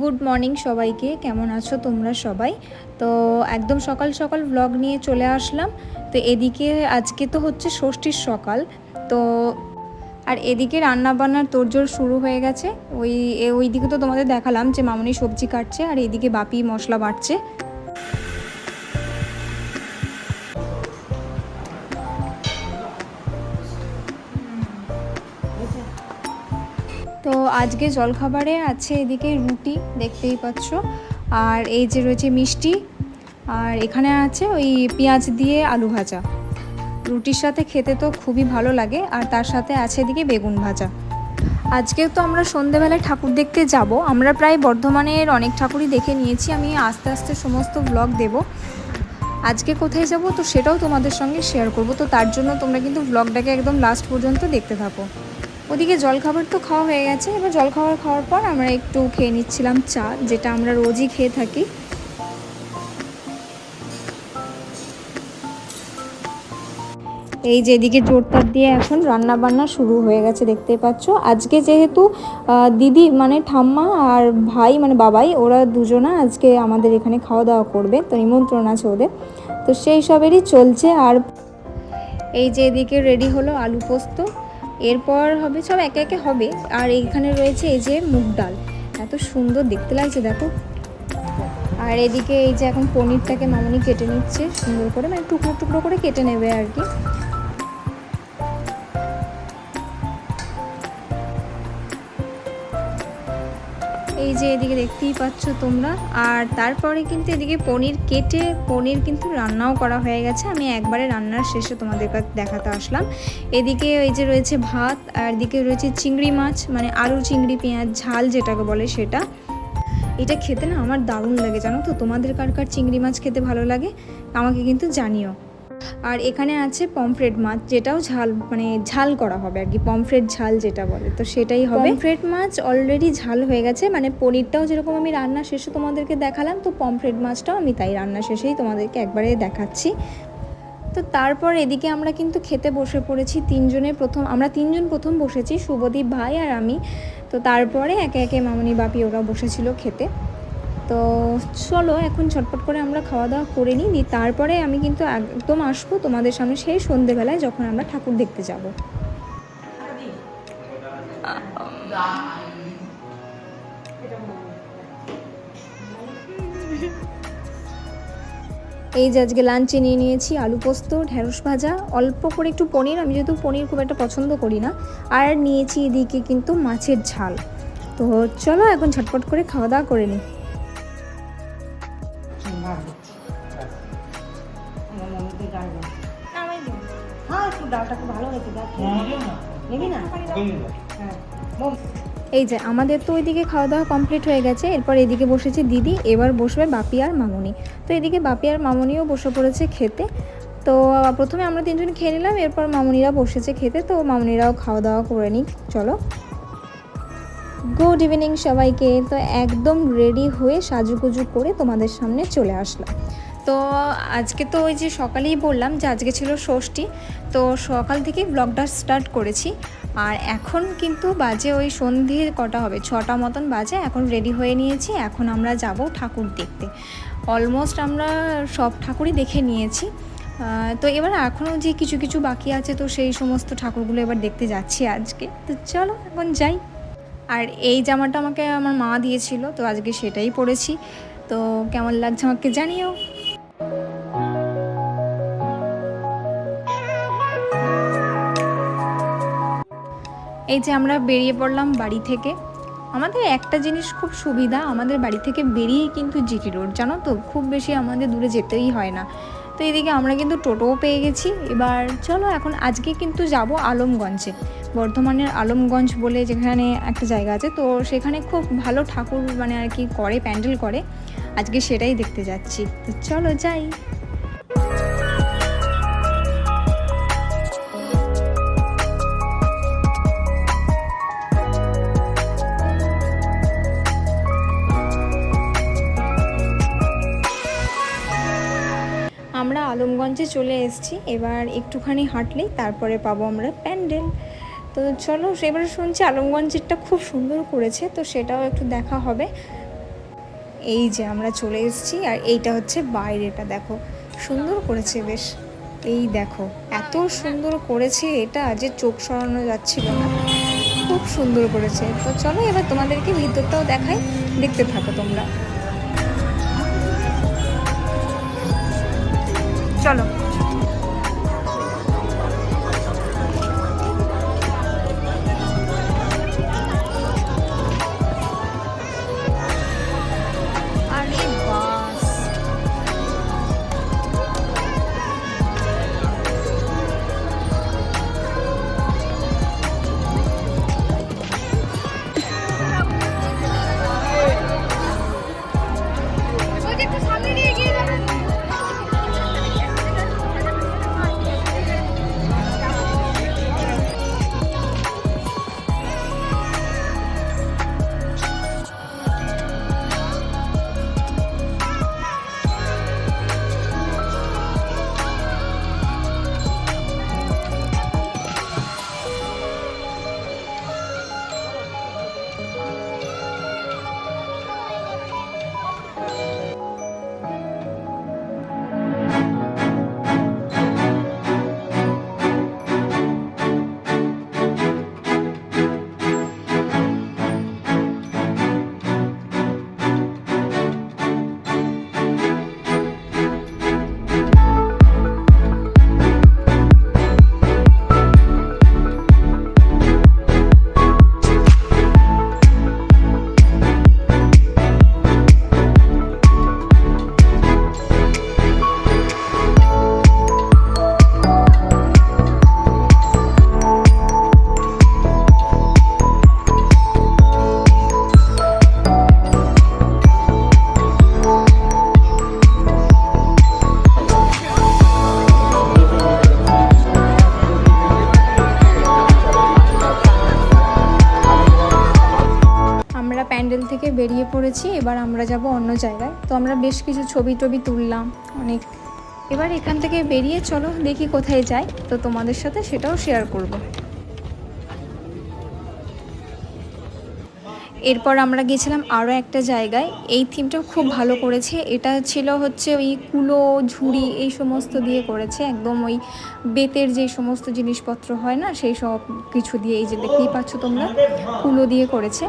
Good morning সবাইকে, কেমন আছো তোমরা সবাই? তো একদম সকাল সকাল ব্লগ নিয়ে চলে আসলাম। তো এদিকে আজকে তো হচ্ছে ষষ্ঠীর সকাল। তো আর এদিকে রান্না বান্নার তোড়জোড় শুরু হয়ে গেছে। ওই ওই ওইদিকে তো তোমাদের দেখালাম যে মামনি সবজি কাটছে আর এদিকে বাপি মশলা বাটছে। তো আজকে জলখাবারে আছে এদিকে রুটি, দেখতেই পাচ্ছ। আর এই যে রয়েছে মিষ্টি, আর এখানে আছে ওই পেঁয়াজ দিয়ে আলু ভাজা। রুটির সাথে খেতে তো খুবই ভালো লাগে, আর তার সাথে আছে এদিকে বেগুন ভাজা। আজকে তো আমরা সন্ধেবেলায় ঠাকুর দেখতে যাব। আমরা প্রায় বর্ধমানের অনেক ঠাকুরই দেখে নিয়েছি, আমি আস্তে আস্তে সমস্ত ব্লগ দেব। আজকে কোথায় যাব তো সেটাও তোমাদের সঙ্গে শেয়ার করব। তো তার জন্য তোমরা কিন্তু ব্লগটাকে একদম লাস্ট পর্যন্ত দেখতে থাকো। ওদিকে জলখাবার তো খাওয়া হয়ে গেছে। এবার জলখাবার খাওয়ার পর আমরা একটু খেয়ে নিচ্ছিলাম চা, যেটা আমরা রোজই খেয়ে থাকি। এই যে এদিকে জোরটার দিয়ে এখন রান্না বান্না শুরু হয়ে গেছে, দেখতে পাচ্ছ। আজকে যেহেতু দিদি মানে ঠাম্মা আর ভাই মানে বাবাই, ওরা দুজনা আজকে আমাদের এখানে খাওয়া দাওয়া করবে, তো নিমন্ত্রণ আছে ওদের। তো সেই সবেরই চলছে আর এই যে এদিকে রেডি হলো আলু পোস্ত। এরপর হবে সব একে একে হবে। আর এইখানে রয়েছে এই যে মুগ ডাল। এত সুন্দর দেখতে লাগছে, দেখো। আর এদিকে এই যে এখন পনিরটাকে মামনি কেটে নিচ্ছে, সুন্দর করে মানে টুকরো টুকরো করে কেটে নেবে আর কি। যে এদিকে দেখতেই পাচ্ছ তোমরা। আর তারপরে কিন্তু এদিকে পনির কেটে, পনির কিন্তু রান্নাও করা হয়ে গেছে। আমি একবারে রান্নার শেষে তোমাদের কাছে দেখাতে আসলাম। এদিকে এই যে রয়েছে ভাত, আর এদিকে রয়েছে চিংড়ি মাছ মানে আলু, চিংড়ি, পেঁয়াজ, ঝাল যেটাকে বলে সেটা। এটা খেতে না আমার দারুণ লাগে, জানো তো? তোমাদের কার কার চিংড়ি মাছ খেতে ভালো লাগে, আমাকে কিন্তু জানিও। আর এখানে আছে পমফ্রেট মাছ, যেটাও ঝাল মানে ঝাল করা হবে আর কি পমফ্রেট ঝাল যেটা বলে। তো সেটাই হবে। পমফ্রেট মাছ অলরেডি ঝাল হয়ে গেছে মানে পনিরটাও যেরকম আমি রান্না শেষে তোমাদেরকে দেখালাম, তো পমফ্রেট মাছটাও আমি তাই রান্না শেষেই তোমাদেরকে একবারে দেখাচ্ছি। তো তারপর এদিকে আমরা কিন্তু খেতে বসে পড়েছি তিনজনে প্রথম, আমরা তিনজন প্রথম বসেছি, শুভদীপ ভাই আর আমি। তো তারপরে একে একে মামনি বাপি ওরা বসেছিল খেতে। তো চলো, এখন ছটপট করে আমরা খাওয়া দাওয়া করে নিই দিয়ে তারপরে আমি কিন্তু একদম আসব তোমাদের সামনে সেই সন্ধেবেলায় যখন আমরা ঠাকুর দেখতে যাব। এই যে আজকে লাঞ্চে নিয়ে নিয়েছি আলু পোস্ত, ঢেঁড়স ভাজা, অল্প করে একটু পনির, আমি যেহেতু পনির খুব একটা পছন্দ করি না, আর নিয়েছি এদিকে কিন্তু মাছের ঝাল। তো চলো, এখন ঝটপট করে খাওয়া দাওয়া করে নিই। এই যে, আমাদের তো ওইদিকে খাওয়া দাওয়া কমপ্লিট হয়ে গেছে। এরপর এদিকে বসেছে দিদি, এবার বসবে বাপি আর মামনি। তো এদিকে বাপি আর মামনিও বসে পড়েছে খেতে। তো প্রথমে আমরা তিনজন খেয়ে নিলাম, এরপর মামুনিরা বসেছে খেতে। তো মামুনিরাও খাওয়া দাওয়া করে নিক, চলো। গুড ইভিনিং সবাইকে। তো একদম রেডি হয়ে সাজুগুজু করে তোমাদের সামনে চলে আসলাম। তো আজকে তো ওই যে সকালেই বললাম যে আজকে ছিল ষষ্ঠী, তো সকাল থেকে ব্লগটা স্টার্ট করেছি। আর এখন কিন্তু বাজে ওই সন্ধে কটা হবে? ছটা মতন বাজে, এখন রেডি হয়ে নিয়েছি, এখন আমরা যাব ঠাকুর দেখতে। অলমোস্ট আমরা সব ঠাকুরই দেখে নিয়েছি। তো এবার এখনও যে কিছু কিছু বাকি আছে, তো সেই সমস্ত ঠাকুরগুলো এবার দেখতে যাচ্ছি আজকে। তো চলো, এখন যাই। আর এই জামাটা আমাকে আমার মা দিয়েছিল, তো আজকে সেটাই পরেছি। তো কেমন লাগছে আমাকে জানিও। এই যে আমরা বেরিয়ে পড়লাম বাড়ি থেকে, আমাদের একটা জিনিস খুব সুবিধা, আমাদের বাড়ি থেকে বেরিয়েই কিন্তু জিটি রোড, জানো তো? খুব বেশি আমাদের দূরে যেতেই হয় না। তো এদিকে আমরা কিন্তু টোটোও পেয়ে গেছি। এবার চলো এখন আজকে কিন্তু যাব আলমগঞ্জে। বর্ধমানের আলমগঞ্জ বলে যেখানে একটা জায়গা আছে, তো সেখানে খুব ভালো ঠাকুর মানে আর কি করে, প্যান্ডেল করে। আজকে সেটাই দেখতে যাচ্ছি। তো চলো যাই। আমরা আলমগঞ্জে চলে এসেছি। এবার একটুখানি হাঁটলেই তারপরে পাবো আমরা প্যান্ডেল। তো চলো, এবার শুনছি আলমগঞ্জেরটা খুব সুন্দর করেছে, তো সেটাও একটু দেখা হবে। এই যে আমরা চলে এসেছি, আর এইটা হচ্ছে বাইরেটা, দেখো। সুন্দর করেছে বেশ। এই দেখো, এত সুন্দর করেছে এটা যে চোখ সরানো যাচ্ছিল না। খুব সুন্দর করেছে। তো চলো, এবার তোমাদেরকে ভিতরটাও দেখাই। দেখতে থাকো তোমরা। চলো পড়েছি এবার আমরা যাব অন্য জায়গায়। তো আমরা বেশ কিছু ছবি টবি তুললাম, অনেক। এবার এখান থেকে বেরিয়ে চলো, দেখি কোথায় যাই। তো তোমাদের সাথে সেটাও শেয়ার করব। এরপর আমরা গেছিলাম আরও একটা জায়গায়। এই থিমটাও খুব ভালো করেছে। এটা ছিল হচ্ছে ওই কুলো, ঝুড়ি এই সমস্ত দিয়ে করেছে। একদম ওই বেতের যে সমস্ত জিনিসপত্র হয় না, সেই সব কিছু দিয়ে এই যে দেখতেই পাচ্ছ তোমরা, কুলো দিয়ে করেছে।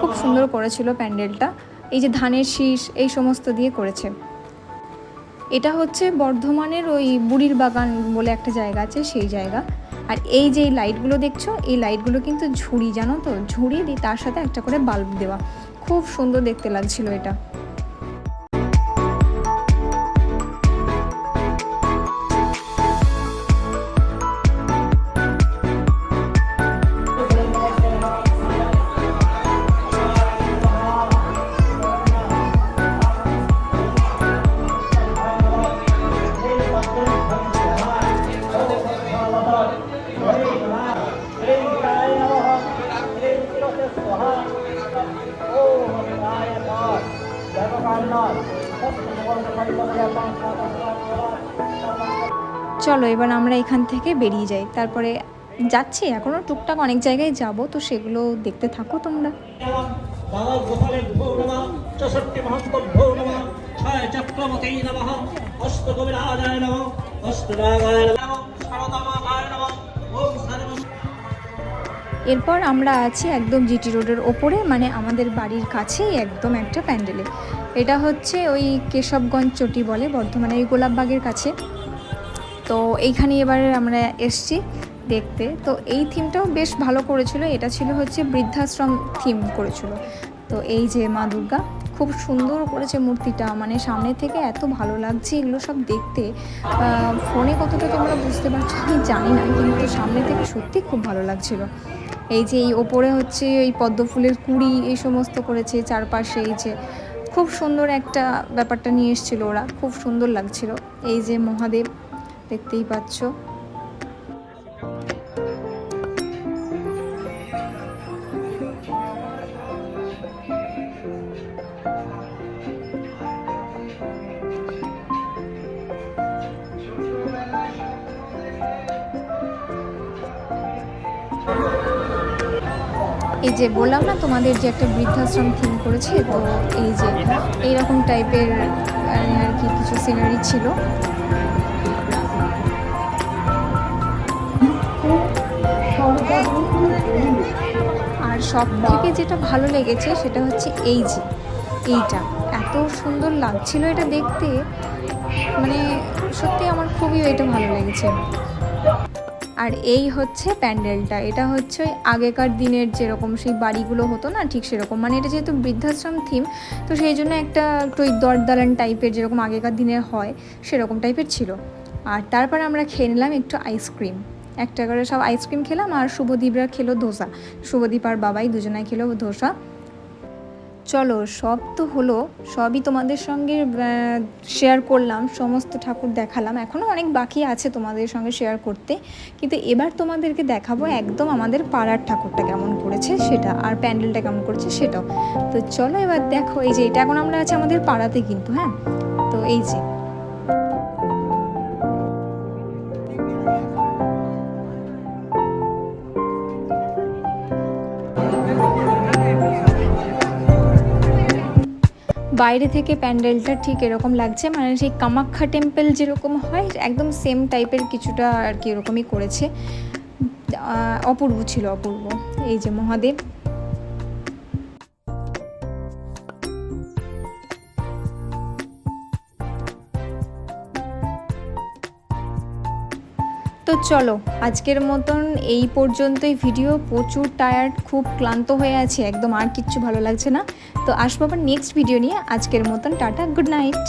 খুব সুন্দর করেছিল প্যান্ডেলটা। এই যে ধানের শীষ, এই সমস্ত দিয়ে করেছে। এটা হচ্ছে বর্ধমানের ওই বুড়ির বাগান বলে একটা জায়গা আছে, সেই জায়গা। আর এই যে লাইটগুলো দেখছ, এই লাইটগুলো কিন্তু ঝুড়ি, জানো তো? ঝুড়ি দিয়ে তার সাথে একটা করে বাল্ব দেওয়া। খুব সুন্দর দেখতে লাগছিল এটা। চলো এবার আমরা এখান থেকে বেরিয়ে যাই। তারপরে যাচ্ছি এখনও টুকটাক অনেক জায়গায় যাব, তো সেগুলো দেখতে থাকো তোমরা। এরপর আমরা আছি একদম জিটি রোডের ওপরে মানে আমাদের বাড়ির কাছেই একদম একটা প্যান্ডেলে। এটা হচ্ছে ওই কেশবগঞ্জ চটি বলে, বর্ধমানের ওই গোলাপবাগের কাছে। তো এইখানে এবারে আমরা এসছি দেখতে। তো এই থিমটাও বেশ ভালো করেছিল। এটা ছিল হচ্ছে বৃদ্ধাশ্রম থিম করেছিল। তো এই যে মা দুর্গা, খুব সুন্দর করেছে মূর্তিটা। মানে সামনে থেকে এত ভালো লাগছে এগুলো সব দেখতে। ফোনে কতটা তোমরা বুঝতে পারছ আমি জানি না, কিন্তু সামনে থেকে সত্যি খুব ভালো লাগছিল। এই যে এই ওপরে হচ্ছে এই পদ্ম ফুলের কুড়ি এই সমস্ত করেছে চারপাশে এই যে। খুব সুন্দর একটা ব্যাপারটা নিয়ে এসেছিল ওরা। খুব সুন্দর লাগছিল। এই যে মহাদেব দেখতেই পাচ্ছ। এই যে বললাম না, তোমাদের যে একটা বৃদ্ধাশ্রম থিম করেছে, তো এই যে এইরকম টাইপের আর কি কিছু সিনারি ছিল। আর সব থেকে যেটা ভালো লেগেছে সেটা হচ্ছে এই যে, এইটা। এত সুন্দর লাগছিল এটা দেখতে। মানে সত্যি আমার খুবই এটা ভালো লেগেছে। আর এই হচ্ছে প্যান্ডেলটা। এটা হচ্ছে আগেকার দিনের যেরকম সেই বাড়িগুলো হতো না, ঠিক সেরকম। মানে এটা যেহেতু বৃদ্ধাশ্রম থিম তো সেই জন্য একটা একটু দরদালান টাইপের যেরকম আগেকার দিনের হয়, সেরকম টাইপের ছিল। আর তারপর আমরা খেয়ে নিলাম একটু আইসক্রিম একটা করে সব আইসক্রিম খেলাম আর শুভদীপরা খেলো ধোসা। শুভদীপ আর বাবাই দুজনাই খেলো ধোসা। চলো, সব তো হলো, সবই তোমাদের সঙ্গে শেয়ার করলাম, সমস্ত ঠাকুর দেখালাম। এখনও অনেক বাকি আছে তোমাদের সঙ্গে শেয়ার করতে। কিন্তু এবার তোমাদেরকে দেখাবো একদম আমাদের পাড়ার ঠাকুরটা কেমন করেছে সেটা, আর প্যান্ডেলটা কেমন করেছে সেটাও। তো চলো এবার দেখো, এই যে এটা এখন আমরা আছি আমাদের পাড়াতে কিন্তু হ্যাঁ? তো এই যে বাইরে থেকে প্যান্ডেলটা ঠিক এরকম লাগছে মানে সেই কামাখ্যা টেম্পেল যেরকম হয়, একদম সেম টাইপের কিছুটা আর কি এরকমই করেছে। অপূর্ব ছিল অপূর্ব। এই যে মহাদেব। তো চলো, আজকের মতন এই পর্যন্তই ভিডিও প্রচুর টায়ার্ড খুব ক্লান্ত হয়ে আছে, একদম আর কিচ্ছু ভালো লাগছে না। তো আসব আবার নেক্সট ভিডিও নিয়ে। আজকের মতন টাটা গুড নাইট